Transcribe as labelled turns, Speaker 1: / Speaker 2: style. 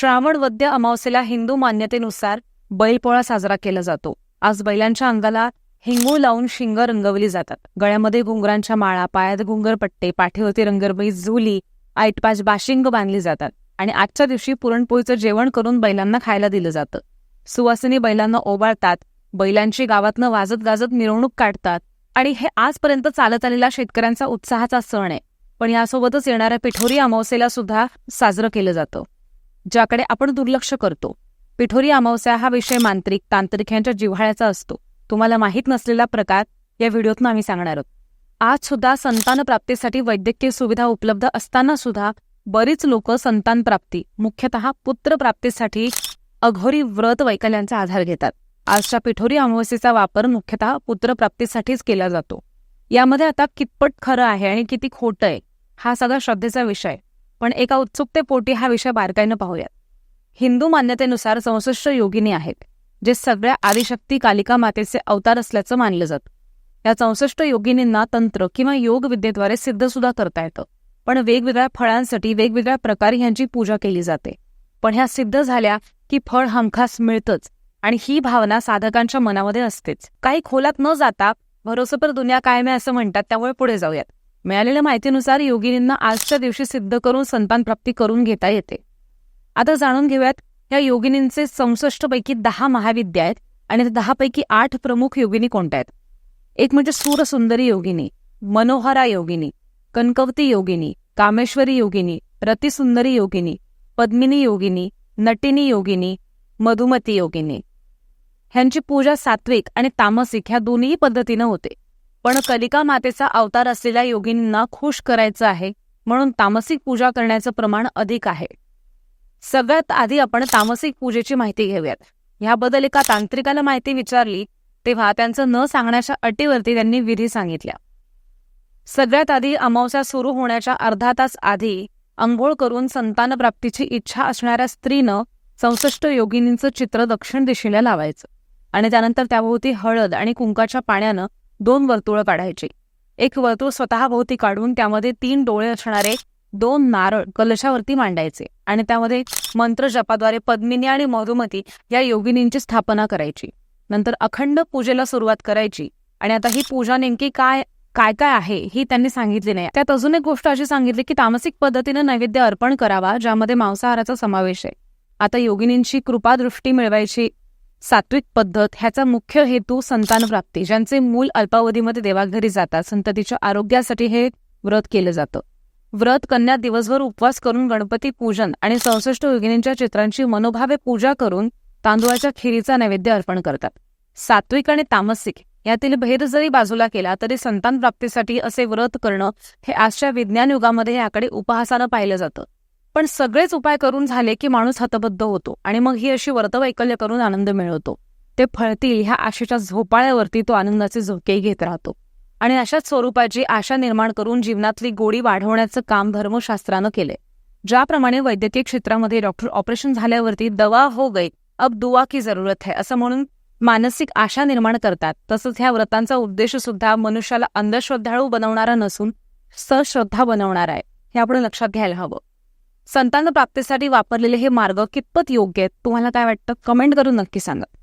Speaker 1: श्रावण वद्य अमावस्येला हिंदू मान्यतेनुसार बैलपोळा साजरा केला जातो. आज बैलांच्या अंगाला हिंगू लावून शिंग रंगवली जातात. गळ्यामध्ये घुंगरांच्या माळा पायात घुंगरपट्टे पाठीवरती रंगरबई झुली आईटपाच बाशिंग बांधली जातात आणि आजच्या दिवशी पुरणपोळीचं जेवण करून बैलांना खायला दिलं जातं. सुवासिनी बैलांना ओवाळतात बैलांची गावातनं वाजत गाजत मिरवणूक काढतात आणि हे आजपर्यंत चालत आलेला शेतकऱ्यांचा उत्साहाचा सण आहे. पण यासोबतच येणाऱ्या पिठोरी अमावस्येला सुद्धा साजरं केलं जातं. ज्याकडे आपण दुर्लक्ष करतो. पिठोरी अमावस्या हा विषय मांत्रिक तांत्रिक यांच्या जिव्हाळ्याचा असतो. तुम्हाला माहीत नसलेला प्रकार या व्हिडिओतून आम्ही सांगणार आहोत. आज सुद्धा संतान प्राप्तीसाठी वैद्यकीय सुविधा उपलब्ध असताना सुद्धा बरीच लोक संतान प्राप्ती मुख्यतः पुत्र प्राप्तीसाठी अघोरी व्रत वैकल्यांचा आधार घेतात. आजच्या पिठोरी अमावस्येचा वापर मुख्यतः पुत्रप्राप्तीसाठीच केला जातो. यामध्ये आता कितपट खरं आहे आणि किती खोटं आहे हा सगळा श्रद्धेचा विषय पण एका उत्सुकतेपोटी हा विषय बारकाईनं पाहूयात. हिंदू मान्यतेनुसार चौसष्ट योगिनी आहेत जे सगळ्या आदिशक्ती कालिका मातेचे अवतार असल्याचं मानलं जातं. या चौसष्ट योगिनींना तंत्र किंवा योग विद्येद्वारे करता येतं. पण वेगवेगळ्या फळांसाठी वेगवेगळ्या प्रकारे ह्यांची पूजा केली जाते. पण ह्या सिद्ध झाल्या की फळ हमखास मिळतंच आणि ही भावना साधकांच्या मनामध्ये असतेच. काही खोलात न जाता भरोसेपर दुनिया कायम आहे असं म्हणतात त्यामुळे पुढे जाऊयात. मिळालेल्या माहितीनुसार योगिनींना आजच्या दिवशी सिद्ध करून संतान प्राप्ती करून घेता येते. आता जाणून घेऊयात या योगिनींचे चौसष्ट पैकी दहा महाविद्या आहेत आणि दहापैकी दहा पैकी आठ प्रमुख योगिनी कोणत्या आहेत? एक म्हणजे सूरसुंदरी योगिनी मनोहरा योगिनी कनकवती योगिनी कामेश्वरी योगिनी रतिसुंदरी योगिनी पद्मिनी योगिनी नटिनी योगिनी मधुमती योगिनी. ह्यांची पूजा सात्विक आणि तामसिक ह्या दोन्ही पद्धतीनं होते. पण कलिका मातेचा अवतार असलेल्या योगिनींना खुश करायचं आहे म्हणून तामसिक पूजा करण्याचं प्रमाण अधिक आहे. सगळ्यात आधी आपण तामसिक पूजेची माहिती घेऊयात. ह्याबद्दल एका तांत्रिकाला माहिती विचारली तेव्हा त्यांचं न सांगण्याच्या अटीवरती त्यांनी विधी सांगितल्या. सगळ्यात आधी अमावस्या सुरू होण्याच्या अर्धा तास आधी अंघोळ करून संतान प्राप्तीची इच्छा असणाऱ्या स्त्रीनं चौसष्ट योगिनींचं चित्र दक्षिण दिशेला लावायचं आणि त्यानंतर त्याभोवती हळद आणि कुंकाच्या पाण्यानं दोन वर्तुळं काढायची एक वर्तुळ स्वतःभोवती काढून त्यामध्ये तीन डोळे असणारे दोन नारळ कलशावरती मांडायचे आणि त्यामध्ये मंत्र जपाद्वारे पद्मिनी आणि मधुमती या योगिनींची स्थापना करायची. नंतर अखंड पूजेला सुरुवात करायची आणि आता ही पूजा नेमकी काय काय काय आहे ही त्यांनी सांगितली नाही. त्यात अजून एक गोष्ट अशी सांगितली की तामसिक पद्धतीनं नैवेद्य अर्पण करावा ज्यामध्ये मांसाहाराचा समावेश आहे. आता योगिनींची कृपादृष्टी मिळवायची सात्विक पद्धत ह्याचा मुख्य हेतू संतान प्राप्ती ज्यांचे मूल अल्पावधीमध्ये देवाघरी जातात. संततीच्या आरोग्यासाठी हे व्रत केलं जातं. व्रत कन्या दिवसभर उपवास करून गणपती पूजन आणि चौसष्ट योगिनींच्या चित्रांची मनोभावे पूजा करून तांदुळाच्या खिरीचा नैवेद्य अर्पण करतात. सात्विक आणि तामसिक यातील भेद जरी बाजूला केला तरी संतान प्राप्तीसाठी असे व्रत करणं हे आजच्या विज्ञान युगामध्ये याकडे उपहासानं पाहिलं जातं. पण सगळेच उपाय करून झाले की माणूस हतबद्ध होतो आणि मग ही अशी व्रतवैकल्य करून आनंद मिळवतो. ते फळतील ह्या आशेच्या झोपाळ्यावरती तो आनंदाचे झोकेही घेत राहतो. आणि अशाच स्वरूपाची आशा निर्माण करून जीवनातली गोडी वाढवण्याचं काम धर्मशास्त्रानं केलंय. ज्याप्रमाणे वैद्यकीय क्षेत्रामध्ये डॉक्टर ऑपरेशन झाल्यावरती दवा हो गई अब दुआ की जरूरत है असं म्हणून मानसिक आशा निर्माण करतात. तसंच ह्या व्रतांचा उद्देश सुद्धा मनुष्याला अंधश्रद्धाळू बनवणारा नसून सश्रद्धा बनवणार आहे. हे आपण लक्षात घ्यायला हवं. संतान प्राप्तीसाठी वापरलेले हे मार्ग कितपत योग्य आहेत? तुम्हाला काय वाटतं? कमेंट करून नक्की सांगा.